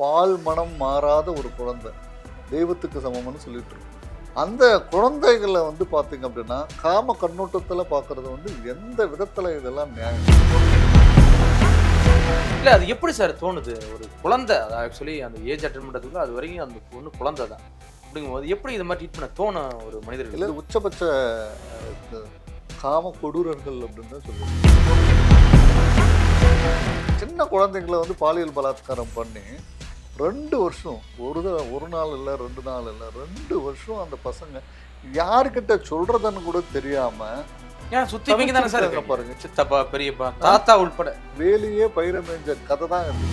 பால் மனம் மாறாத ஒரு குழந்தை. தெய்வத்துக்கு சமம்னு சொல்லிட்டு இருக்கோம் அந்த குழந்தைகளை வந்து பார்த்தீங்க அப்படின்னா காம கண்ணோட்டத்தில் பார்க்கறது வந்து எந்த விதத்தில் இதெல்லாம் நியாயம்? இல்ல அது எப்படி சார் தோணுது? ஒரு குழந்தை ஆக்சுவலி அந்த ஏஜ் அட்டன் பண்றதுக்குள்ள அது வரைக்கும் அந்த பொண்ணு குழந்தை தான். அப்படிங்கும்போது எப்படி இது மாதிரி ட்ரீட் பண்ண தோணும் ஒரு மனிதர்கள் இல்லை உச்சபட்ச காம கொடூரர்கள் அப்படின்னு தான் சொல்லுவாங்க. சின்ன குழந்தைங்களை வந்து பாலியல் பலாத்காரம் பண்ணி ரெண்டு வருஷம். ஒரு ஒரு நாள் இல்லை ரெண்டு நாள் இல்லை ரெண்டு வருஷம் அந்த பசங்க யாருக்கிட்ட சொல்றதுன்னு கூட தெரியாம ஏன் சுத்தி வைங்க தானே சார்? இருக்காங்க. பாருங்க. சித்தப்பா பெரியப்பா தாத்தா உள்பட. வேலையே பயிர மேய்ஞ்ச கதை தான் இது.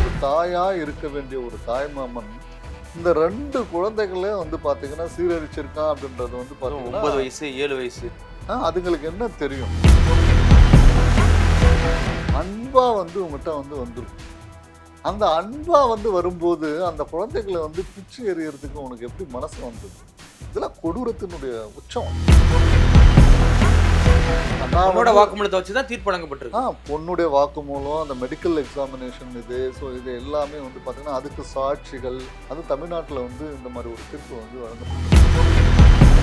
ஒரு தாயா இருக்க வேண்டிய ஒரு தாய்மாமன் இந்த ரெண்டு குழந்தைகளே வந்து பாத்தீங்கன்னா சீரழிச்சிருக்கான் அப்படின்றது வந்து அதுவும் பாத்தீங்கன்னா ஒன்பது வயசு ஏழு வயசு. அதுங்களுக்கு என்ன தெரியும்? அன்பா வந்து உங்ககிட்ட வந்து வந்துருக்கும் அந்த அன்பா வந்து வரும்போது அந்த குழந்தைகளை வந்து பிச்சு எறியறதுக்கு உனக்கு எப்படி மனசு வந்தது? இதெல்லாம் கொடூரத்தினுடைய உச்சம். வந்து- வாக்குமூலத்தை வச்சு தான் தீர்ப்பு வழங்கப்பட்டிருக்கு. ஆ பொண்ணுடைய வாக்குமூலம் அந்த மெடிக்கல் எக்ஸாமினேஷன் இது ஸோ இது எல்லாமே வந்து பார்த்தீங்கன்னா அதுக்கு சாட்சிகள் அது தமிழ்நாட்டில் வந்து இந்த மாதிரி ஒரு தீர்ப்பு வந்து வழங்கப்படும்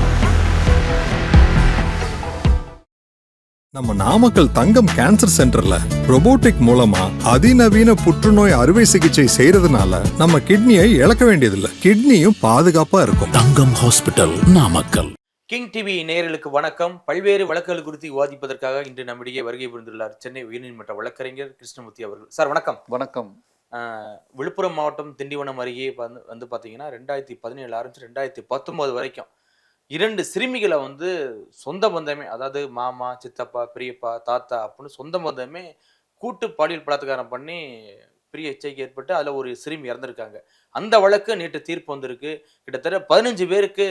நம்ம நாமக்கல் தங்கம் கேன்சர் சென்டர்ல robotic மூலமா அதிநவீன புற்றுநோய் அறுவை சிகிச்சை செய்யறதுனால நம்ம கிட்னியை இழக்க வேண்டியதில்லை. கிட்னியும் பாதுகாப்பா இருக்கும். Thangam hospital Namakkal. King TV நேயர்களுக்கு வணக்கம். பல்வேறு வழக்குகள் குறித்து விவாதிப்பதற்காக இன்று நம்மிடையே வருகை புரிந்துள்ளார் சென்னை உயர்நீதிமன்ற வழக்கறிஞர் கிருஷ்ணமூர்த்தி அவர்கள். சார் வணக்கம். வணக்கம். விழுப்புரம் மாவட்டம் திண்டிவனம் அருகே வந்து வந்து பார்த்தீங்கன்னா ரெண்டாயிரத்தி பதினேழு ஆரம்பிச்சு ரெண்டாயிரத்தி பத்தொம்போது வரைக்கும் இரண்டு சிறுமிகளை வந்து சொந்த பந்தமே அதாவது மாமா சித்தப்பா பெரியப்பா தாத்தா அப்படின்னு சொந்த பந்தமே கூட்டு பாலியல் பலாத்காரம் பண்ணி பெரிய எச்சரிக்கை ஏற்பட்டு அதில் ஒரு சிறுமி இறந்துருக்காங்க. அந்த வழக்கு நேற்று தீர்ப்பு வந்திருக்கு. கிட்டத்தட்ட பதினஞ்சு பேருக்கு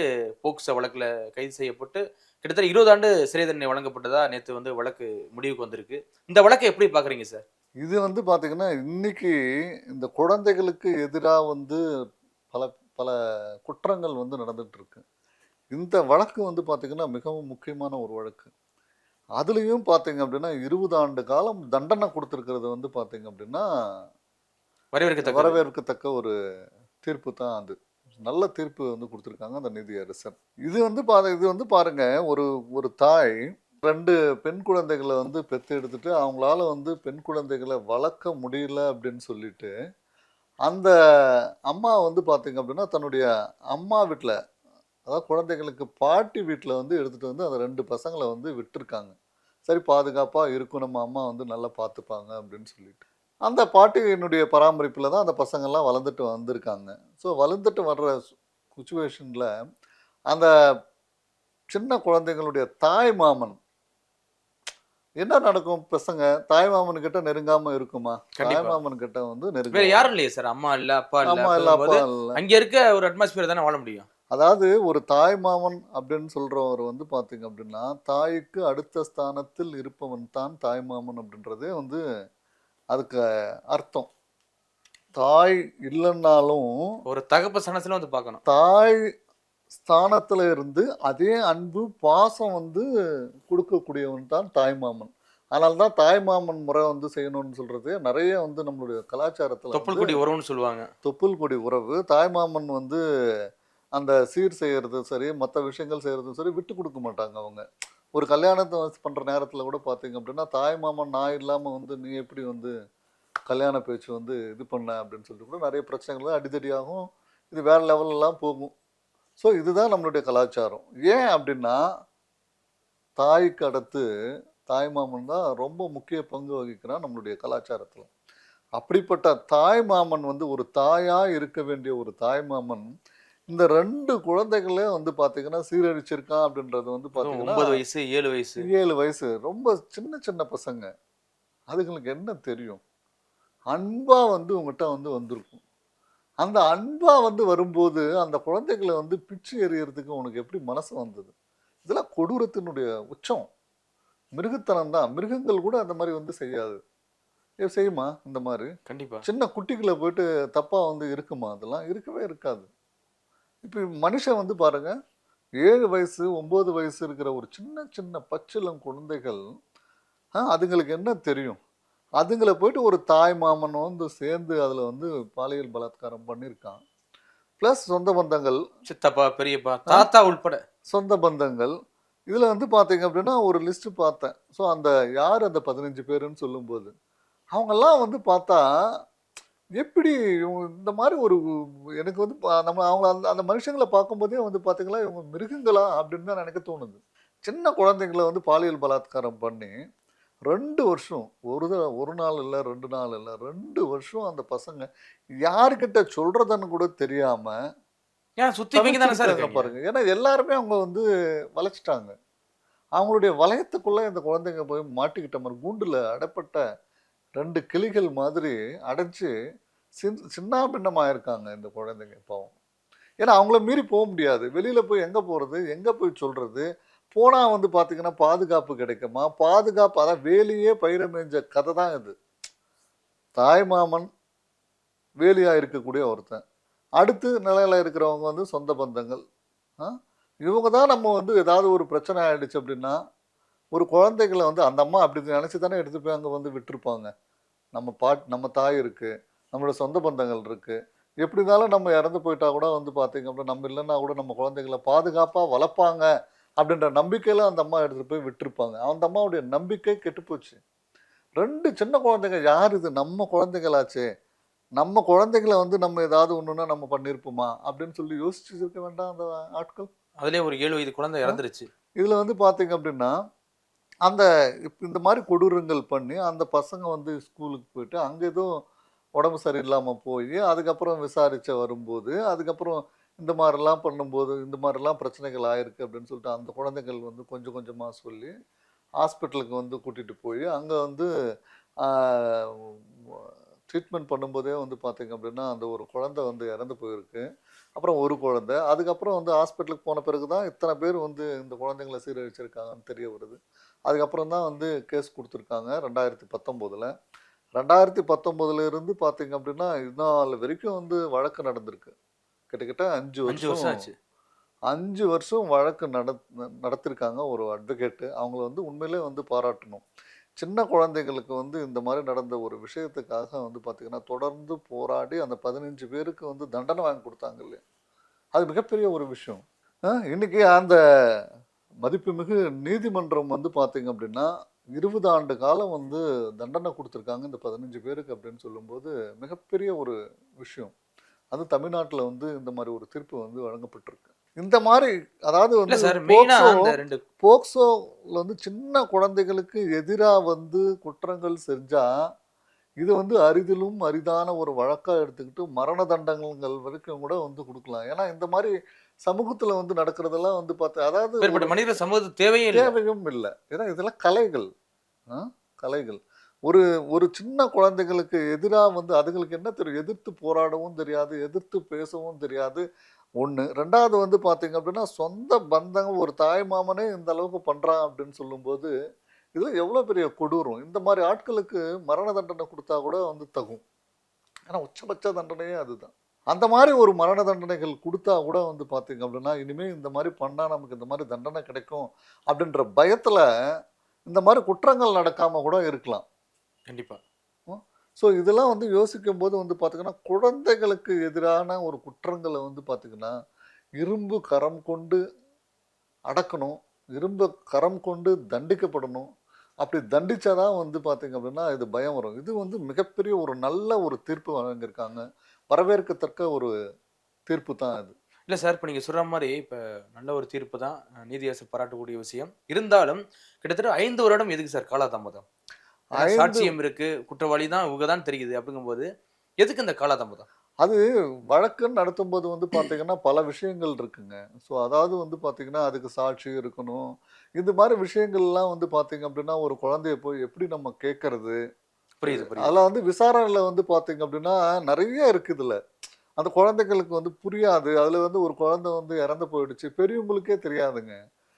போக்சோ வழக்கில் கைது செய்யப்பட்டு கிட்டத்தட்ட இருபது ஆண்டு சிறை தண்டனை வழங்கப்பட்டதா நேற்று வந்து வழக்கு முடிவுக்கு வந்திருக்கு. இந்த வழக்கை எப்படி பார்க்குறீங்க சார்? இது வந்து பார்த்திங்கன்னா இன்னைக்கு இந்த குழந்தைகளுக்கு எதிராக வந்து பல பல குற்றங்கள் வந்து நடந்துட்டு இருக்கு. இந்த வழக்கு வந்து பார்த்தீங்கன்னா மிகவும் முக்கியமான ஒரு வழக்கு. அதுலேயும் பார்த்தீங்க அப்படின்னா இருபது ஆண்டு காலம் தண்டனை கொடுத்துருக்கிறது வந்து பார்த்தீங்க அப்படின்னா வரவேற்கத்தக்க வரவேற்கத்தக்க ஒரு தீர்ப்பு தான் அது. நல்ல தீர்ப்பு வந்து கொடுத்துருக்காங்க அந்த நீதியரசர் இது வந்து பா இது வந்து பாருங்க ஒரு ஒரு தாய் ரெண்டு பெண் குழந்தைகளை வந்து பெத்து எடுத்துட்டு அவங்களால வந்து பெண் குழந்தைகளை வளர்க்க முடியல அப்படின்னு சொல்லிட்டு அந்த அம்மா வந்து பார்த்தீங்க அப்படின்னா தன்னுடைய அம்மா வீட்டில் அதாவது குழந்தைகளுக்கு பாட்டி வீட்டில் வந்து எடுத்துகிட்டு வந்து அந்த ரெண்டு பசங்களை வந்து விட்டுருக்காங்க. சரி பாதுகாப்பாக இருக்கும். நம்ம அம்மா வந்து நல்லா பார்த்துப்பாங்க அப்படின்னு சொல்லிட்டு. அந்த பாட்டியினுடைய பராமரிப்பில் தான் அந்த பசங்கள்லாம் வளர்ந்துட்டு வந்திருக்காங்க. ஸோ வளர்ந்துட்டு வர்ற சுச்சுவேஷனில் அந்த சின்ன குழந்தைங்களுடைய தாய் மாமன் என்ன நடக்கும் பசங்க? தாய் மாமன் கிட்ட நெருங்காம இருக்குமா. தாய் மாமன் கிட்ட வந்து நெருங்க யாரும் இல்லையே சார். அம்மா இல்ல அப்பா இல்ல அம்மா இல்ல அப்பா இல்ல. அங்க இருக்க ஒரு அட்மாஸ்பியர் தானே வாழ முடியும். அதாவது ஒரு தாய் மாமன் அப்படின்னு சொல்றவர் வந்து பாத்தீங்க அப்படின்னா தாய்க்கு அடுத்த ஸ்தானத்தில் இருப்பவன் தான் தாய் மாமன் அப்படின்றதே வந்து அதுக்கு அர்த்தம். தாய் இல்லைன்னாலும் ஒரு தகப்ப சனத்துல வந்து பார்க்கணும். தாய் ஸ்தானத்துல இருந்து அதே அன்பு பாசம் வந்து கொடுக்கக்கூடியவன் தான் தாய் மாமன். அதனால தான் தாய் மாமன் முறை வந்து செய்யணும்னு சொல்றது நிறைய வந்து நம்மளுடைய கலாச்சாரத்துல தொப்புள் கொடி உறவுன்னு சொல்லுவாங்க. தொப்புள் கொடி உறவு தாய்மாமன் வந்து அந்த சீர் செய்யறது சரி மற்ற விஷயங்கள் செய்கிறதும் சரி விட்டு கொடுக்க மாட்டாங்க அவங்க. ஒரு கல்யாணத்தை பண்ணுற நேரத்தில் கூட பார்த்தீங்க அப்படின்னா தாய்மாமன் நான் இல்லாமல் வந்து நீ எப்படி வந்து கல்யாண பேச்சு வந்து இது பண்ண? அப்படின்னு சொல்லிட்டு கூட நிறைய பிரச்சனைகள் அடிதடியாகும். இது வேற லெவலெல்லாம் போகும். ஸோ இதுதான் நம்மளுடைய கலாச்சாரம். ஏன் அப்படின்னா தாய்க்கு அடுத்து தாய்மாமன் தான் ரொம்ப முக்கிய பங்கு வகிக்கிறான் நம்மளுடைய கலாச்சாரத்தில். அப்படிப்பட்ட தாய் மாமன் வந்து ஒரு தாயாக இருக்க வேண்டிய ஒரு தாய் மாமன் இந்த ரெண்டு குழந்தைகளே வந்து பாத்தீங்கன்னா சீரழிச்சிருக்கான் அப்படின்றது வந்து அதுவும் பாத்தீங்கன்னா ஒன்பது வயசு ஏழு வயசு. ஏழு வயசு. ரொம்ப சின்ன சின்ன பசங்க. அதுங்களுக்கு என்ன தெரியும்? அன்பா வந்து உங்ககிட்ட வந்து வந்திருக்கும். அந்த அன்பா வந்து வரும்போது அந்த குழந்தைகளை வந்து பிச்சு எறியறதுக்கு உனக்கு எப்படி மனசு வந்தது? இதெல்லாம் கொடூரத்தினுடைய உச்சம். மிருகத்தனம் தான். மிருகங்கள் கூட அந்த மாதிரி வந்து செய்யாது. செய்யுமா? இந்த மாதிரி. கண்டிப்பா. சின்ன குட்டிகளை போயிட்டு தப்பா வந்து இருக்குமா? அதெல்லாம் இருக்கவே இருக்காது. இப்போ மனுஷன் வந்து பாருங்க ஏழு வயசு ஒன்பது வயசு இருக்கிற ஒரு சின்ன சின்ன பச்சிளம் குழந்தைகள் அதுங்களுக்கு என்ன தெரியும்? அதுங்களை போயிட்டு ஒரு தாய் மாமன் வந்து சேர்ந்து அதில் வந்து பாலியல் பலாத்காரம் பண்ணியிருக்கான். ப்ளஸ் சொந்த பந்தங்கள் சித்தப்பா பெரியப்பா தாத்தா உள்பட. சொந்த பந்தங்கள் இதில் வந்து பார்த்தீங்க அப்படின்னா ஒரு லிஸ்ட்டு பார்த்தேன். ஸோ அந்த யார் அந்த பதினஞ்சு பேருன்னு சொல்லும்போது அவங்கெல்லாம் வந்து பார்த்தா எப்படி இந்த மாதிரி ஒரு எனக்கு வந்து நம்ம அவங்க அந்த அந்த மனுஷங்களை பார்க்கும்போதே வந்து பார்த்தீங்களா இவங்க மிருகங்களா அப்படின்னு தான் எனக்கு தோணுது. சின்ன குழந்தைங்களை வந்து பாலியல் பலாத்காரம் பண்ணி ரெண்டு வருஷம் ஒரு ஒரு நாள் இல்லை ரெண்டு நாள் இல்லை ரெண்டு வருஷம் அந்த பசங்க யாருக்கிட்ட சொல்றதுன்னு கூட தெரியாம ஏன் சுத்தி இவங்க தானே சார் தவிச்சிருக்காங்க இருக்காங்க? பாருங்க. ஏன்னா எல்லாருமே அவங்க வந்து வளைச்சிட்டாங்க அவங்களுடைய வளையத்துக்குள்ள இந்த குழந்தைங்க போய் மாட்டிக்கிட்ட மாதிரி கூண்டுல அடைப்பட்ட ரெண்டு கிளிகள் மாதிரி அடைச்சு சின் சின்ன பின்னமாயிருக்காங்க இந்த குழந்தைங்க பாவம். ஏன்னா அவங்கள மீறி போக முடியாது. வெளியில் போய் எங்கே போகிறது எங்கே போய் சொல்கிறது போனால் வந்து பார்த்திங்கன்னா பாதுகாப்பு கிடைக்குமா? பாதுகாப்பு அதான் வேலியே பயிர கதை தான் இது. தாய்மாமன் வேலியாக இருக்கக்கூடிய ஒருத்தன். அடுத்து நிலையில இருக்கிறவங்க வந்து சொந்த பந்தங்கள். இவங்க தான் நம்ம வந்து ஏதாவது ஒரு பிரச்சனை ஆகிடுச்சு அப்படின்னா ஒரு குழந்தைகளை வந்து அந்த அம்மா அப்படி நினச்சி தானே எடுத்து போய் அங்கே வந்து விட்டுருப்பாங்க. நம்ம பாட் நம்ம தாய் இருக்கு நம்மளோட சொந்த பந்தங்கள் இருக்கு. எப்படி இருந்தாலும் நம்ம இறந்து போயிட்டா கூட வந்து பார்த்தீங்க அப்படின்னா நம்ம இல்லைன்னா கூட நம்ம குழந்தைகளை பாதுகாப்பாக வளர்ப்பாங்க அப்படின்ற நம்பிக்கையில அந்த அம்மா எடுத்துட்டு போய் விட்டுருப்பாங்க. அந்த அம்மாவுடைய நம்பிக்கை கெட்டுப்போச்சு. ரெண்டு சின்ன குழந்தைங்க யார் இது? நம்ம குழந்தைகளாச்சே. நம்ம குழந்தைகளை வந்து நம்ம ஏதாவது ஒண்ணுன்னா நம்ம பண்ணியிருப்போமா அப்படின்னு சொல்லி யோசிச்சு இருக்க வேண்டாம் அந்த ஆட்கள். அதுலயே ஒரு ஏழு வயது குழந்தை இறந்துருச்சு. இதுல வந்து பாத்தீங்க அப்படின்னா அந்த இந்த மாதிரி கொடூரங்கள் பண்ணி அந்த பசங்க வந்து ஸ்கூலுக்கு போயிட்டு அங்கே எதுவும் உடம்பு சரியில்லாமல் போய் அதுக்கப்புறம் விசாரிச்ச வரும்போது அதுக்கப்புறம் இந்த மாதிரிலாம் பண்ணும்போது இந்த மாதிரிலாம் பிரச்சனைகள் ஆயிருக்கு அப்படின்னு சொல்லிட்டு அந்த குழந்தைகள் வந்து கொஞ்சம் கொஞ்சமாக சொல்லி ஹாஸ்பிட்டலுக்கு வந்து கூட்டிகிட்டு போய் அங்கே வந்து ட்ரீட்மெண்ட் பண்ணும்போதே வந்து பார்த்தீங்க அப்படின்னா அந்த ஒரு குழந்தை வந்து இறந்து போயிருக்கு. அப்புறம் ஒரு குழந்தை. அதுக்கப்புறம் வந்து ஹாஸ்பிட்டலுக்கு போன பிறகு தான் இத்தனை பேர் வந்து இந்த குழந்தைங்களை சீரழிச்சிருக்காங்கன்னு தெரிய வருது. அதுக்கப்புறம் தான் வந்து கேஸ் கொடுத்துருக்காங்க ரெண்டாயிரத்தி பத்தொம்போதில். ரெண்டாயிரத்தி பத்தொம்போதுல இருந்து பார்த்தீங்க அப்படின்னா இதனால் வரைக்கும் வந்து வழக்கு நடந்திருக்கு. கிட்டத்தட்ட அஞ்சு அஞ்சு வருஷம் ஆச்சு அஞ்சு வருஷம் வழக்கு நட நடத்திருக்காங்க ஒரு அட்வொகேட்டு. அவங்கள வந்து உண்மையிலே வந்து பாராட்டணும். சின்ன குழந்தைகளுக்கு வந்து இந்த மாதிரி நடந்த ஒரு விஷயத்துக்காக வந்து பார்த்திங்கன்னா தொடர்ந்து போராடி அந்த பதினஞ்சு பேருக்கு வந்து தண்டனை வாங்கி கொடுத்தாங்க இல்லையா? அது மிகப்பெரிய ஒரு விஷயம். ஆ, இன்னைக்கு அந்த மதிப்புமிகு நீதிமன்றம் வந்து பார்த்தீங்க அப்படின்னா இருபது ஆண்டு காலம் வந்து தண்டனை கொடுத்துருக்காங்க இந்த பதினஞ்சு பேருக்கு அப்படின்னு சொல்லும்போது மிகப்பெரிய ஒரு விஷயம். அது தமிழ்நாட்டில் வந்து இந்த மாதிரி ஒரு தீர்ப்பு வந்து வழங்கப்பட்டிருக்கு. இந்த மாதிரி அதாவது வந்து சார் மெயினா போக்சோ- அந்த ரெண்டு போக்சோல வந்து சின்ன குழந்தைகளுக்கு எதிராக வந்து குற்றங்கள் செஞ்சா இது வந்து அரிதிலும் அரிதான ஒரு வழக்கா எடுத்துக்கிட்டு மரண தண்டங்கள் வரைக்கும் கூட வந்து கொடுக்கலாம். ஏன்னா இந்த மாதிரி சமூகத்துல வந்து நடக்கிறதெல்லாம் வந்து பார்த்து அதாவது மனித சமூகத்து தேவையே இல்லை. தேவையும் இல்லை. ஏன்னா இதெல்லாம் கலைகள்? கலைகள். ஒரு ஒரு சின்ன குழந்தைகளுக்கு எதிராக வந்து அதுங்களுக்கு என்ன தெரியும்? எதிர்த்து போராடவும் தெரியாது எதிர்த்து பேசவும் தெரியாது. ஒன்று ரெண்டாவது வந்து பார்த்தீங்க அப்படின்னா சொந்த பந்தங்க ஒரு தாய் மாமனே இந்த அளவுக்கு பண்ணுறான் அப்படின்னு சொல்லும்போது இது எவ்வளோ பெரிய கொடூரம். இந்த மாதிரி ஆட்களுக்கு மரண தண்டனை கொடுத்தா கூட வந்து தகும். ஏன்னா உச்சபட்ச தண்டனையே அதுதான். அந்த மாதிரி ஒரு மரண தண்டனைகள் கொடுத்தா கூட வந்து பார்த்தீங்க அப்படின்னா இனிமேல் இந்த மாதிரி பண்ணால் நமக்கு இந்த மாதிரி தண்டனை கிடைக்கும் அப்படின்ற பயத்தில் இந்த மாதிரி குற்றங்கள் நடக்காமல் கூட இருக்கலாம். கண்டிப்பா. ஸோ இதெல்லாம் வந்து யோசிக்கும் போது வந்து பார்த்தீங்கன்னா குழந்தைகளுக்கு எதிரான ஒரு குற்றங்களை வந்து பார்த்தீங்கன்னா இரும்பு கரம் கொண்டு அடக்கணும் இரும்பு கரம் கொண்டு தண்டிக்கப்படணும். அப்படி தண்டிச்சாதான் வந்து பார்த்தீங்க அப்படின்னா இது பயம் வரும். இது வந்து மிகப்பெரிய ஒரு நல்ல ஒரு தீர்ப்பு வழங்கியிருக்காங்க. வரவேற்கத்தக்க ஒரு தீர்ப்பு தான் இது இல்ல சார் இப்ப நீங்க சொல்ற மாதிரி இப்ப நல்ல ஒரு தீர்ப்பு தான். அஹ், நீதியரசர் பாராட்டக்கூடிய விஷயம். இருந்தாலும் கிட்டத்தட்ட ஐந்து வருடம் எதுக்கு சார் காலதாமதம்? சாட்சியம் இருக்கு குற்றவாளி தான் இவங்க தான் தெரியுது அப்படிங்கும்போது எதுக்கு இந்த காலதாமதம்? அது வழக்குன்னு நடத்தும்போது வந்து பார்த்தீங்கன்னா பல விஷயங்கள் இருக்குங்க. ஸோ அதாவது வந்து பார்த்தீங்கன்னா அதுக்கு சாட்சி இருக்கணும். இந்த மாதிரி விஷயங்கள்லாம் வந்து பார்த்தீங்க அப்படின்னா ஒரு குழந்தைய போய் எப்படி நம்ம கேட்கறது புரியுது அதில் வந்து விசாரணையில் வந்து பார்த்தீங்க அப்படின்னா நிறைய இருக்குது அந்த குழந்தைகளுக்கு வந்து புரியாது. அதில் வந்து ஒரு குழந்தை வந்து இறந்து போயிடுச்சு. பெரியவங்களுக்கே தெரியாதுங்க.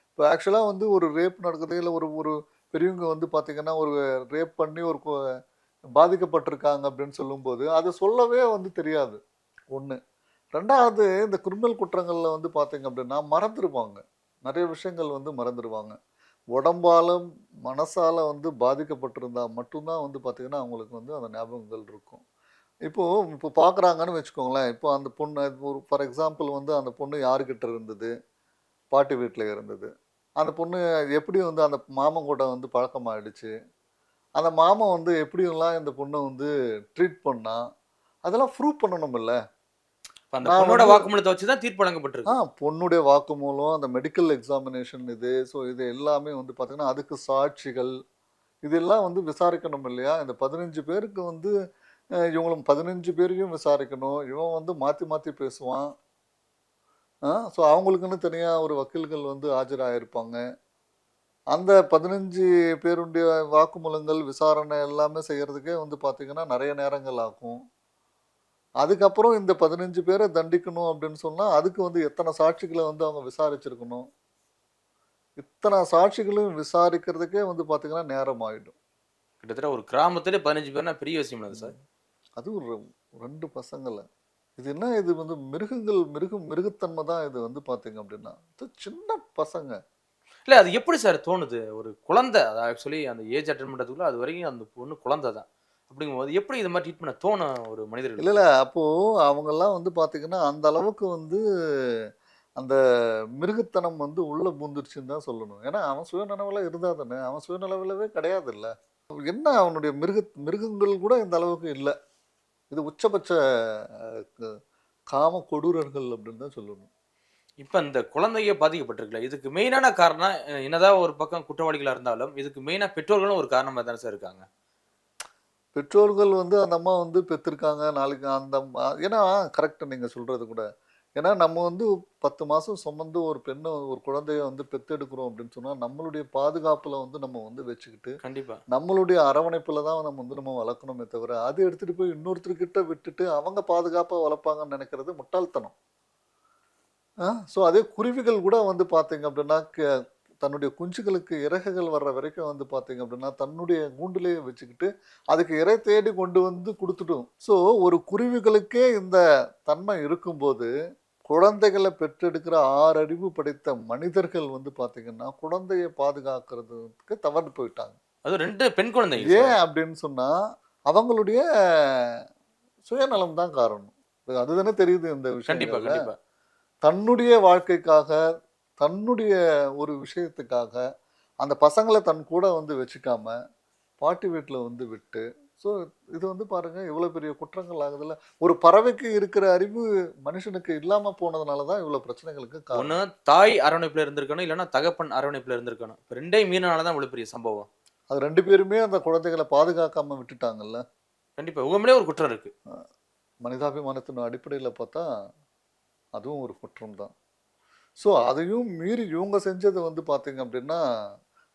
இப்போ ஆக்சுவலாக வந்து ஒரு ரேப் நடக்குது. இல்லை ஒரு ஒரு பெரியவங்க வந்து பார்த்தீங்கன்னா ஒரு ரேப் பண்ணி ஒரு பாதிக்கப்பட்டிருக்காங்க அப்படின்னு சொல்லும்போது அதை சொல்லவே வந்து தெரியாது. ஒன்று ரெண்டாவது இந்த கிரிமினல் குற்றங்களில் வந்து பார்த்தீங்க அப்படின்னா மறந்துடுவாங்க நிறைய விஷயங்கள் வந்து மறந்துடுவாங்க உடம்பாலும் மனசால் வந்து பாதிக்கப்பட்டிருந்தா மட்டும்தான் வந்து பார்த்திங்கன்னா அவங்களுக்கு வந்து அந்த ஞாபகங்கள் இருக்கும். இப்போது இப்போ பார்க்குறாங்கன்னு வச்சுக்கோங்களேன். இப்போ அந்த பொண்ணு ஒரு ஃபார் எக்ஸாம்பிள் வந்து அந்த பொண்ணு யாருக்கிட்ட இருந்தது? பாட்டி வீட்டில் இருந்தது. அந்த பொண்ணு எப்படி வந்து அந்த மாமன் கூட வந்து பழக்கமாயிடுச்சு? அந்த மாமன் வந்து எப்படியெல்லாம் இந்த பொண்ணை வந்து ட்ரீட் பண்ணால் அதெல்லாம் ப்ரூவ் பண்ணணும் இல்லை அந்த பொண்ணோட வாக்குமூலத்தை வச்சு தான் தீர்ப்பு வழங்கப்பட்டிருக்கு. ஆ பொண்ணுடைய வாக்குமூலம் அந்த மெடிக்கல் எக்ஸாமினேஷன் இது ஸோ இது எல்லாமே வந்து பார்த்தீங்கன்னா அதுக்கு சாட்சிகள் இதெல்லாம் வந்து விசாரிக்கணும் இல்லையா? இந்த பதினஞ்சு பேருக்கு வந்து இவங்களும் பதினஞ்சு பேரையும் விசாரிக்கணும். இவன் வந்து மாற்றி மாற்றி பேசுவான். ஸோ அவங்களுக்குன்னு தனியாக ஒரு வக்கீல்கள் வந்து ஆஜராயிருப்பாங்க. அந்த பதினஞ்சு பேருடைய வாக்குமூலங்கள் விசாரணை எல்லாமே செய்யறதுக்கே வந்து பார்த்தீங்கன்னா நிறைய நேரங்கள் ஆகும். அதுக்கப்புறம் இந்த பதினஞ்சு பேரை தண்டிக்கணும் அப்படின்னு சொன்னா அதுக்கு வந்து எத்தனை சாட்சிகளை வந்து அவங்க விசாரிச்சிருக்கணும்? இத்தனை சாட்சிகளையும் விசாரிக்கிறதுக்கே வந்து பார்த்தீங்கன்னா நேரம் ஆயிடும். கிட்டத்தட்ட ஒரு கிராமத்திலே பதினஞ்சு பேர்னா பெரிய விஷயம் இல்லை சார்? அது ஒரு ரெண்டு பசங்களை இது என்ன? இது வந்து மிருகங்கள் மிருகம் மிருகத்தன்மை தான் இது வந்து பார்த்தீங்க அப்படின்னா சின்ன பசங்க. இல்ல அது எப்படி சார் தோணுது? ஒரு குழந்தை அது ஆக்சுவலி அந்த ஏஜ் அட்டன் பண்றதுக்குள்ள அது வரைக்கும் அந்த பொண்ணு குழந்தை தான் அப்படிங்கும்போது எப்படி இது மாதிரி ட்ரீட் பண்ண தோணும் ஒரு மனிதர்கள்? இல்லை இல்லை. அப்போது அவங்கெல்லாம் வந்து பார்த்தீங்கன்னா அந்த அளவுக்கு வந்து அந்த மிருகத்தனம் வந்து உள்ளே பூந்துருச்சுன்னு தான் சொல்லணும். ஏன்னா அவன் சுயநனவில் இருந்தால் தானே. அவன் சுயநலவிலவே கிடையாது இல்லை என்ன அவனுடைய மிருக மிருகங்கள் கூட இந்த அளவுக்கு இல்லை. இது உச்சபட்ச காம கொடூரர்கள் அப்படின்னு தான் சொல்லணும். இப்ப இந்த குழந்தைய பாதிக்கப்பட்டிருக்குல்ல. இதுக்கு மெயினான காரணம் என்னதான் ஒரு பக்கம் குற்றவாளிகளா இருந்தாலும் இதுக்கு மெயினா பெற்றோர்களும் ஒரு காரணமா தானே சார் இருக்காங்க? பெற்றோர்கள் வந்து அந்த அம்மா வந்து பெற்றிருக்காங்க நாளைக்கு அந்த அம்மா ஏன்னா கரெக்ட் நீங்கள் சொல்கிறது கூட. ஏன்னா நம்ம வந்து பத்து மாதம் சுமந்து ஒரு பெண்ணை ஒரு குழந்தைய வந்து பெத்தெடுக்கிறோம் அப்படின்னு சொன்னால் நம்மளுடைய பாதுகாப்பில் வந்து நம்ம வந்து வச்சுக்கிட்டு கண்டிப்பா. நம்மளுடைய அரவணைப்பில் தான் நம்ம வந்து நம்ம வளர்க்கணுமே தவிர அதை எடுத்துகிட்டு போய் இன்னொருத்தர்கிட்ட விட்டுட்டு அவங்க பாதுகாப்பாக வளர்ப்பாங்கன்னு நினைக்கிறது முட்டாள்தனம். ஸோ அதே குருவிகள் கூட வந்து பார்த்தீங்க அப்படின்னா க- தன்னுடைய குஞ்சுகளுக்கு இறகுகள் வர்ற வரைக்கும் வந்து பார்த்தீங்க அப்படின்னா தன்னுடைய கூண்டிலேயே வச்சுக்கிட்டு அதுக்கு இறை தேடி கொண்டு வந்து கொடுத்துட்டும் ஸோ ஒரு குருவிகளுக்கே இந்த தன்மை இருக்கும்போது குழந்தைகளை பெற்றெடுக்கிற ஆறறிவு படைத்த மனிதர்கள் வந்து பார்த்தீங்கன்னா குழந்தையை பாதுகாக்கிறதுக்கு தவறு போயிட்டாங்க. அது ரெண்டு பெண் குழந்தைங்க ஏன். அப்படின்னு சொன்னா அவங்களுடைய சுயநலம் தான் காரணம். அதுதானே தெரியுது இந்த விஷயம் தன்னுடைய வாழ்க்கைக்காக தன்னுடைய ஒரு விஷயத்துக்காக அந்த பசங்களை தன் கூட வந்து வச்சுக்காம பாட்டி வீட்டில் வந்து விட்டு ஸோ இது வந்து பாருங்க இவ்வளோ பெரிய குற்றங்கள் ஆகுதுல்ல. ஒரு பறவைக்கு இருக்கிற அறிவு மனுஷனுக்கு இல்லாம போனதுனால தான் இவ்வளோ பிரச்சனைகளுக்கு காரணம். ஒண்ணு தாய் அரவணைப்புல இருந்திருக்கணும் இல்லைன்னா தகப்பன் அரவணைப்புல இருந்திருக்கணும். இப்ப ரெண்டையும் மீறினால தான் இவ்வளவு பெரிய சம்பவம். அது ரெண்டு பேருமே அந்த குழந்தைகளை பாதுகாக்காம விட்டுட்டாங்கல்ல? கண்டிப்பா. உங்க ஒரு குற்றம் இருக்கு. மனிதாபிமானத்தின் அடிப்படையில் பார்த்தா அதுவும் ஒரு குற்றம் தான். ஸோ அதையும் மீறி இவங்க செஞ்சது வந்து பார்த்தீங்க அப்படின்னா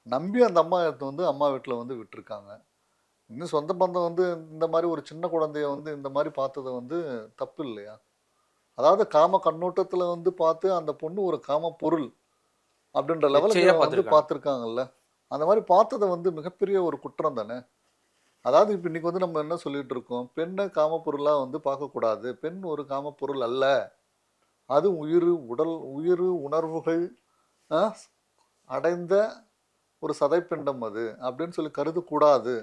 நம்பி அந்த அம்மா எடுத்து வந்து அம்மா வீட்டில் வந்து விட்டுருக்காங்க இன்னும் சொந்த பந்தம் வந்து இந்த மாதிரி ஒரு சின்ன குழந்தைய வந்து இந்த மாதிரி பார்த்தது வந்து தப்பு இல்லையா? அதாவது காம கண்ணோட்டத்தில் வந்து பார்த்து அந்த பொண்ணு ஒரு காம பொருள் அப்படின்ற லெவலுக்கு எச்சையா வந்து பார்த்திருக்காங்க. பார்த்துருக்காங்கல்ல அந்த மாதிரி பார்த்ததை வந்து மிகப்பெரிய ஒரு குற்றம் தானே? அதாவது இப்போ இன்னைக்கு வந்து நம்ம என்ன சொல்லிட்டு இருக்கோம்? பெண்ணை காமப்பொருளாக வந்து பார்க்கக்கூடாது பெண் ஒரு காமப்பொருள் அல்ல. அது உயிர் உடல் உயிர் உணர்வுகள் ஆ, அடைந்த ஒரு சதைப்பிண்டம் அது அப்படின்னு சொல்லி கருதக்கூடாது.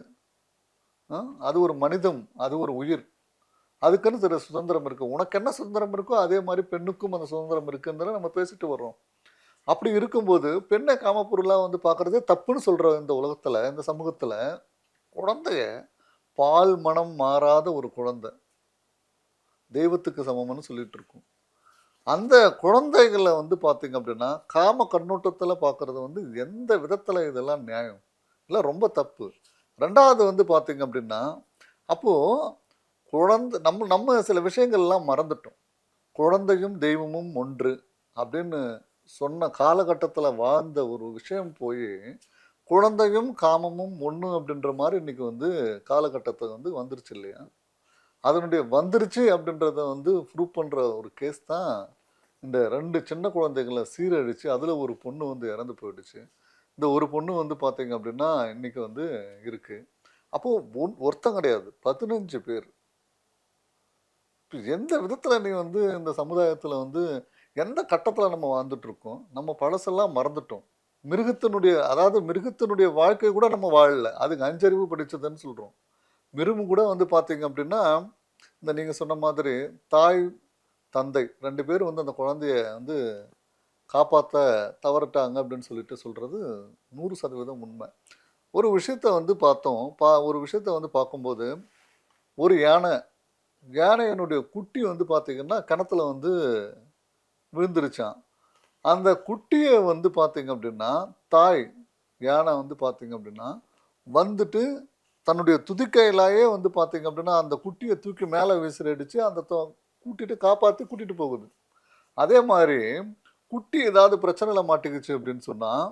அது ஒரு மனிதம் அது ஒரு உயிர். அதுக்குன்னு சில சுதந்திரம் இருக்குது உனக்கு என்ன சுதந்திரம் இருக்கோ அதே மாதிரி பெண்ணுக்கும் அந்த சுதந்திரம் இருக்குன்னு நம்ம பேசிட்டு வர்றோம். அப்படி இருக்கும்போது பெண்ணை காமப்பொருளாக வந்து பார்க்குறதே தப்புன்னு சொல்கிற இந்த உலகத்தில் இந்த சமூகத்தில் குழந்தைய பால் மனம் மாறாத ஒரு குழந்தை தெய்வத்துக்கு சமம்னு சொல்லிட்டு இருக்கோம். அந்த குழந்தைகளை வந்து பார்த்தீங்க அப்படின்னா காம கண்ணோட்டத்தில் பார்க்குறது வந்து எந்த விதத்தில் இதெல்லாம் நியாயம்? இல்லை ரொம்ப தப்பு. ரெண்டாவது வந்து பார்த்தீங்க அப்படின்னா அப்போது குழந்தை நம்ம நம்ம சில விஷயங்கள்லாம் மறந்துட்டோம். குழந்தையும் தெய்வமும் ஒன்று அப்படின்னு சொன்ன காலகட்டத்தில் வாழ்ந்த ஒரு விஷயம் போய் குழந்தையும் காமமும் ஒன்று அப்படின்ற மாதிரி இன்றைக்கி வந்து காலகட்டத்தை வந்து வந்துருச்சு இல்லையா? அதனுடைய வந்துருச்சு அப்படின்றத வந்து ப்ரூவ் பண்ணுற ஒரு கேஸ் தான் இந்த ரெண்டு சின்ன குழந்தைகளை சீரழிச்சு அதில் ஒரு பொண்ணு வந்து இறந்து போயிடுச்சு. இந்த ஒரு பொண்ணு வந்து பார்த்தீங்க அப்படின்னா இன்றைக்கி வந்து இருக்குது அப்போது ஒன் ஒருத்தம் கிடையாது பதினஞ்சு பேர். இப்போ எந்த விதத்தில் நீ வந்து இந்த சமுதாயத்தில் வந்து எந்த கட்டத்தில் நம்ம வாழ்ந்துட்டுருக்கோம் நம்ம பழசெல்லாம் மறந்துட்டோம். மிருகத்தினுடைய அதாவது மிருகத்தினுடைய வாழ்க்கை கூட நம்ம வாழல. அதுக்கு அஞ்சறிவு படித்ததுன்னு சொல்கிறோம் மிருகம் கூட வந்து பார்த்தீங்க அப்படின்னா இந்த நீங்கள் சொன்ன மாதிரி தாய் தந்தை ரெண்டு பேரும் வந்து அந்த குழந்தைய வந்து காப்பாற்ற தவறிட்டாங்க அப்படின்னு சொல்லிட்டு சொல்கிறது நூறு சதவீதம் உண்மை. ஒரு விஷயத்த வந்து பார்த்தோம். பா ஒரு விஷயத்த வந்து பார்க்கும்போது ஒரு யானை யானையினுடைய குட்டி வந்து பார்த்திங்கன்னா கிணத்துல வந்து விழுந்துருச்சான் அந்த குட்டியை வந்து பார்த்திங்க அப்படின்னா தாய் யானை வந்து பார்த்திங்க அப்படின்னா வந்துட்டு தன்னுடைய துதிக்கையிலாயே வந்து பார்த்தீங்க அப்படின்னா அந்த குட்டியை தூக்கி மேலே விசிறடிச்சு அந்த தொ- கூட்டிட்டு காப்பாற்றி கூட்டிட்டு போகுது. அதே மாதிரி குட்டி ஏதாவது பிரச்சனையில் மாட்டிக்கிச்சு அப்படின்னு சொன்னால்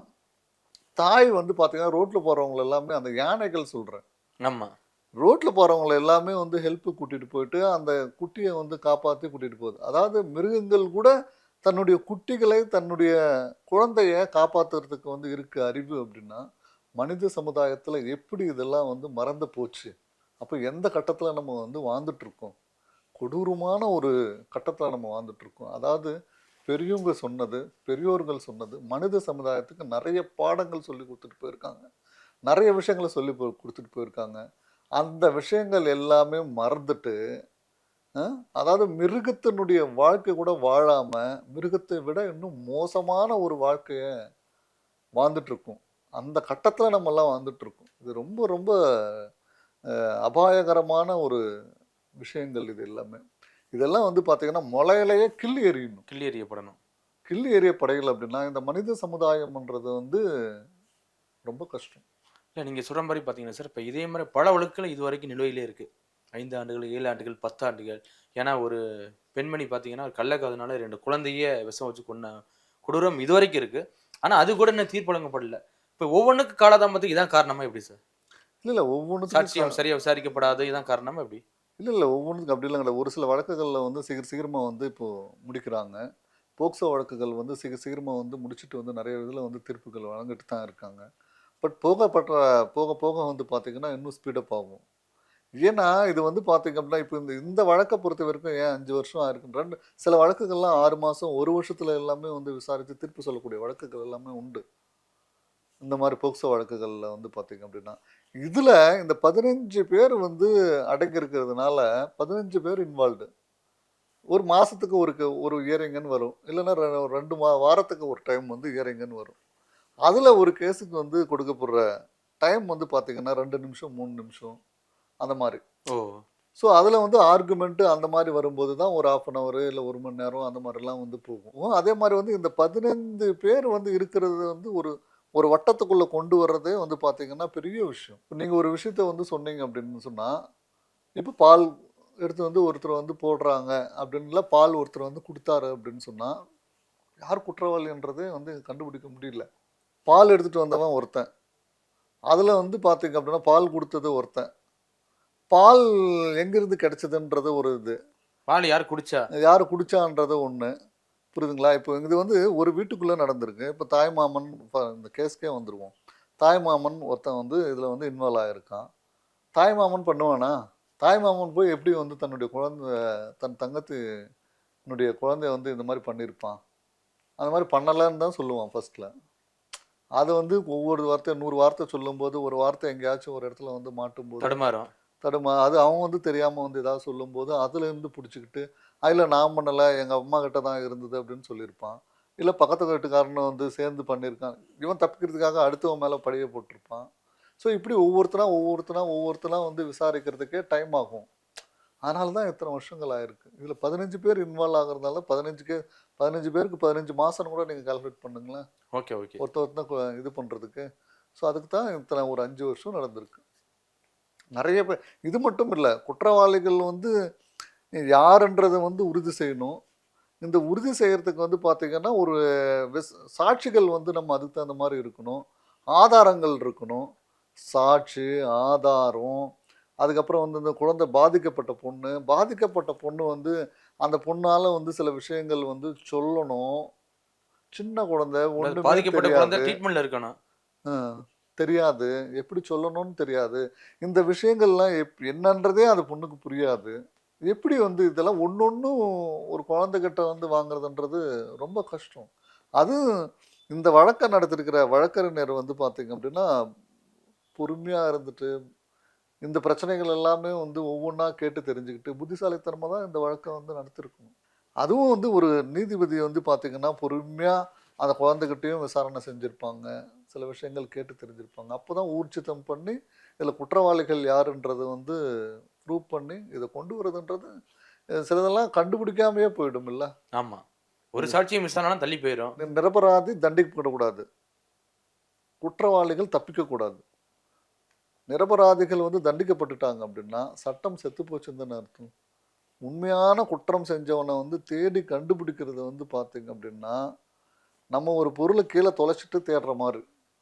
தாய் வந்து பார்த்தீங்கன்னா ரோட்டில் போகிறவங்க எல்லாமே அந்த யானைகள் சொல்கிறேன் ஆமா. ரோட்டில் போகிறவங்கள எல்லாமே வந்து ஹெல்ப்பு கூட்டிகிட்டு போயிட்டு அந்த குட்டியை வந்து காப்பாற்றி கூட்டிகிட்டு போகுது. அதாவது மிருகங்கள் கூட தன்னுடைய குட்டிகளை தன்னுடைய குழந்தைய காப்பாற்றுறதுக்கு வந்து இருக்கு அறிவு அப்படின்னா மனித சமுதாயத்தில் எப்படி இதெல்லாம் வந்து மறந்து போச்சு? அப்போ எந்த கட்டத்தில் நம்ம வந்து வாழ்ந்துட்டுருக்கோம் கொடூரமான ஒரு கட்டத்தில் நம்ம வாழ்ந்துட்டுருக்கோம் அதாவது பெரியவங்க சொன்னது பெரியோர்கள் சொன்னது மனித சமுதாயத்துக்கு நிறைய பாடங்கள் சொல்லி கொடுத்துட்டு போயிருக்காங்க. நிறைய விஷயங்களை சொல்லி போ- கொடுத்துட்டு போயிருக்காங்க. அந்த விஷயங்கள் எல்லாமே மறந்துட்டு அதாவது மிருகத்தினுடைய வாழ்க்கை கூட வாழாமல் மிருகத்தை விட இன்னும் மோசமான ஒரு வாழ்க்கையை வாழ்ந்துட்டுருக்கோம் அந்த கட்டத்துல நம்ம எல்லாம் வாழ்ந்துட்டு இருக்கோம் இது ரொம்ப ரொம்ப அபாயகரமான ஒரு விஷயங்கள் இது எல்லாமே. இதெல்லாம் வந்து பாத்தீங்கன்னா முளையிலேயே கிள்ளி எறியணும். கிள்ளி எறியப்படணும். கிள்ளி எறிய படைகள் அப்படின்னா இந்த மனித சமுதாயம்ன்றது வந்து ரொம்ப கஷ்டம். இல்லை நீங்கள் சொல்கிற மாதிரி பார்த்தீங்கன்னா சார் இப்போ இதே மாதிரி பல வழக்குகள் இது வரைக்கும் நிலுவையிலே இருக்குது ஐந்து ஆண்டுகள் ஏழு ஆண்டுகள் பத்து ஆண்டுகள். ஏன்னா ஒரு பெண்மணி பார்த்தீங்கன்னா ஒரு கள்ளக்காதனால ரெண்டு குழந்தைய விஷம் வச்சு கொன்ன கொடூரம் இது வரைக்கும் இருக்குது ஆனால் அது கூட இன்னும் தீர்ப்பு வழங்கப்படல. இப்போ ஒவ்வொன்றுக்கு காலதாமத்துக்கு இதான் காரணமா எப்படி சார்? இல்ல இல்ல ஒவ்வொன்றுக்கும் சாட்சியம் சரியா விசாரிக்கப்படாது இதான் காரணமா எப்படி? இல்லை இல்லை ஒவ்வொன்றுக்கும் அப்படி இல்லைங்க ஒரு சில வழக்குகளில் வந்து சீக்கிர சீக்கிரமாக வந்து இப்போ முடிக்கிறாங்க. போக்சோ வழக்குகள் வந்து சீக்கிர சீக்கிரமாக வந்து முடிச்சுட்டு வந்து நிறைய இதில் வந்து தீர்ப்புகள் வழங்கிட்டு தான் இருக்காங்க. பட் போகப்பட்ட போக போக வந்து பார்த்தீங்கன்னா இன்னும் ஸ்பீடப் ஆகும். ஏன்னா இது வந்து பார்த்தீங்க அப்படின்னா இப்போ இந்த இந்த வழக்கை பொறுத்த வரைக்கும் ஏன் அஞ்சு வருஷம் ஆயிருக்கு ரெண்டு சில வழக்குகள்லாம் ஆறு மாதம் ஒரு வருஷத்துல எல்லாமே வந்து விசாரித்து தீர்ப்பு சொல்லக்கூடிய வழக்குகள் எல்லாமே உண்டு. இந்த மாதிரி போக்சோ வழக்குகளில் வந்து பார்த்தீங்க அப்படின்னா இதில் இந்த பதினஞ்சு பேர் வந்து அடங்கி இருக்கிறதுனால பதினஞ்சு பேர் இன்வால்வ்டு ஒரு மாதத்துக்கு ஒரு ஒரு இயரிங்கன்னு வரும். இல்லைன்னா ரெண்டு மா வாரத்துக்கு ஒரு டைம் வந்து இயரிங்கன்னு வரும். அதில் ஒரு கேஸுக்கு வந்து கொடுக்கப்படுற டைம் வந்து பார்த்தீங்கன்னா ரெண்டு நிமிஷம் மூணு நிமிஷம் அந்த மாதிரி. ஓ. ஸோ அதில் வந்து ஆர்குமெண்ட்டு அந்த மாதிரி வரும்போது தான் ஒரு ஆஃப் அன் ஹவர் இல்லை ஒரு மணி நேரம் அந்த மாதிரிலாம் வந்து போகும். அதே மாதிரி வந்து இந்த பதினைந்து பேர் வந்து இருக்கிறது வந்து ஒரு ஒரு வட்டத்துக்குள்ளே கொண்டு வர்றதே வந்து பார்த்தீங்கன்னா பெரிய விஷயம். நீங்கள் ஒரு விஷயத்த வந்து சொன்னீங்க அப்படின்னு சொன்னால் இப்போ பால் எடுத்து வந்து ஒருத்தர் வந்து போடுறாங்க அப்படின்ல பால் ஒருத்தர் வந்து கொடுத்தாரு அப்படின்னு சொன்னால் யார் குற்றவாளின்றதே வந்து கண்டுபிடிக்க முடியல. பால் எடுத்துகிட்டு வந்தவன் ஒருத்தன். அதில் வந்து பார்த்தீங்க அப்படின்னா பால் கொடுத்தது ஒருத்தன். பால் எங்கிருந்து கிடைச்சதுன்றது ஒரு இது. பால் யார் குடிச்சா? யார் குடிச்சான்றது ஒன்று புரியுதுங்களா? இப்போ இது வந்து ஒரு வீட்டுக்குள்ளே நடந்திருக்கு. இப்போ தாய்மாமன் இந்த கேஸ்க்கே வந்துடுவோம் தாய்மாமன் ஒருத்தன் வந்து இதில் வந்து இன்வால்வ் ஆகிருக்கான் தாய்மாமன் பண்ணுவானா? தாய்மாமன் போய் எப்படி வந்து தன்னுடைய குழந்தை தன் தங்கத்தினுடைய குழந்தைய வந்து இந்த மாதிரி பண்ணியிருப்பான்? அந்த மாதிரி பண்ணலைன்னு தான் சொல்லுவான் ஃபர்ஸ்ட்ல அது வந்து ஒவ்வொரு வார்த்தை நூறு வார்த்தை சொல்லும்போது ஒரு வார்த்தை எங்கேயாச்சும் ஒரு இடத்துல வந்து மாட்டும்போது தடுமாறும். தடுமா அது அவன் வந்து தெரியாமல் வந்து ஏதாவது சொல்லும்போது அதுலேருந்து பிடிச்சிக்கிட்டு அதில் நான் பண்ணலை. எங்கள் அம்மா கிட்ட தான் இருந்தது அப்படின்னு சொல்லியிருப்பான். இல்லை பக்கத்து வீட்டுக்காரனை வந்து சேர்ந்து பண்ணியிருக்கான். இவன் தப்பிக்கிறதுக்காக அடுத்தவன் மேலே பழிய போட்டிருப்பான். ஸோ இப்படி ஒவ்வொருத்தனா ஒவ்வொருத்தனா ஒவ்வொருத்தனா வந்து விசாரிக்கிறதுக்கே டைம் ஆகும். அதனால தான் இத்தனை வருஷங்கள் ஆயிருக்கு. இதில் பதினஞ்சு பேர் இன்வால்வ் ஆகுறதுனால பதினஞ்சுக்கு பதினஞ்சு பேருக்கு பதினஞ்சு மாதம் கூட நீங்கள் கால்குலேட் பண்ணுங்களேன். Okay okay. ஒருத்த ஒருத்தனை இது பண்ணுறதுக்கு ஸோ அதுக்கு தான் இத்தனை ஒரு அஞ்சு வருஷம் நடந்திருக்கு. நிறைய பேர் இது மட்டும் இல்லை குற்றவாளிகள் வந்து யாருன்றதை வந்து உறுதி செய்யணும். இந்த உறுதி செய்யறதுக்கு வந்து பார்த்தீங்கன்னா ஒரு சாட்சிகள் வந்து நம்ம அதுக்கு தகுந்த மாதிரி இருக்கணும். ஆதாரங்கள் இருக்கணும். சாட்சி ஆதாரம் அதுக்கப்புறம் வந்து இந்த குழந்தை பாதிக்கப்பட்ட பொண்ணு பாதிக்கப்பட்ட பொண்ணு வந்து அந்த பொண்ணால வந்து சில விஷயங்கள் வந்து சொல்லணும். சின்ன குழந்தை ஒண்ணுமே பாதிக்கப்பட்ட இருக்கணும். தெரியாது. எப்படி சொல்லணும்னு தெரியாது. இந்த விஷயங்கள்லாம் எப் என்னன்றதே அந்த பொண்ணுக்கு புரியாது. எப்படி வந்து இதெல்லாம் ஒன்னொன்னும் ஒரு குழந்தைகிட்ட வந்து வாங்குறதுன்றது ரொம்ப கஷ்டம். அதுவும் இந்த வழக்கை நடத்திருக்கிற வழக்கறிஞர் வந்து பார்த்தீங்க அப்படின்னா பொறுமையாக இருந்துட்டு இந்த பிரச்சனைகள் எல்லாமே வந்து ஒவ்வொன்றா கேட்டு தெரிஞ்சுக்கிட்டு புத்திசாலித்தனமாக தான் இந்த வழக்கை வந்து நடத்திருக்கணும். அதுவும் வந்து ஒரு நீதிபதி வந்து பார்த்திங்கன்னா பொறுமையாக அந்த குழந்தைகிட்டையும் விசாரணை செஞ்சுருப்பாங்க. சில விஷயங்கள் கேட்டு தெரிஞ்சிருப்பாங்க. அப்போ தான் ஊர்ஜித்தம் பண்ணி இதில் குற்றவாளிகள் யாருன்றது வந்து ப்ரூவ் பண்ணி இதை கொண்டு வரதுன்றது சிலதெல்லாம் கண்டுபிடிக்காமையே போயிடும் இல்லை ஆமா. ஒரு சாட்சியம் மிஸ் ஆனாலும் தள்ளி போயிடும் நிரபராதி தண்டிக்கப்படக்கூடாது. குற்றவாளிகள் தப்பிக்கக்கூடாது. நிரபராதிகள் வந்து தண்டிக்கப்பட்டுட்டாங்க அப்படின்னா சட்டம் செத்து போச்சுன்னு அர்த்தம். உண்மையான குற்றம் செஞ்சவனை வந்து தேடி கண்டுபிடிக்கிறது வந்து பார்த்தீங்க அப்படின்னா நம்ம ஒரு பொருளை கீழே தொலைச்சிட்டு தேடுற மாதிரி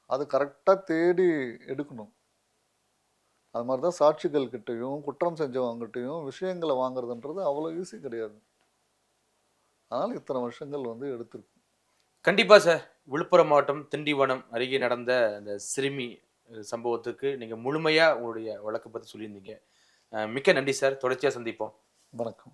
அது கரெக்டாக தேடி எடுக்கணும். அது மாதிரி தான் சாட்சிகள் கிட்டேயும் குற்றம் செஞ்சவங்ககிட்டையும் விஷயங்களை வாங்குறதுன்றது அவ்வளோ ஈஸி கிடையாது. அதனால் இத்தனை வருஷங்கள் வந்து எடுத்திருக்கு கண்டிப்பா சார். விழுப்புரம் மாவட்டம் திண்டிவனம் அருகே நடந்த அந்த சிறுமி சம்பவத்துக்கு நீங்க முழுமையா உங்களுடைய வழக்கை பத்தி சொல்லியிருந்தீங்க. மிக்க நன்றி சார். தொடர்ச்சியா சந்திப்போம். வணக்கம்.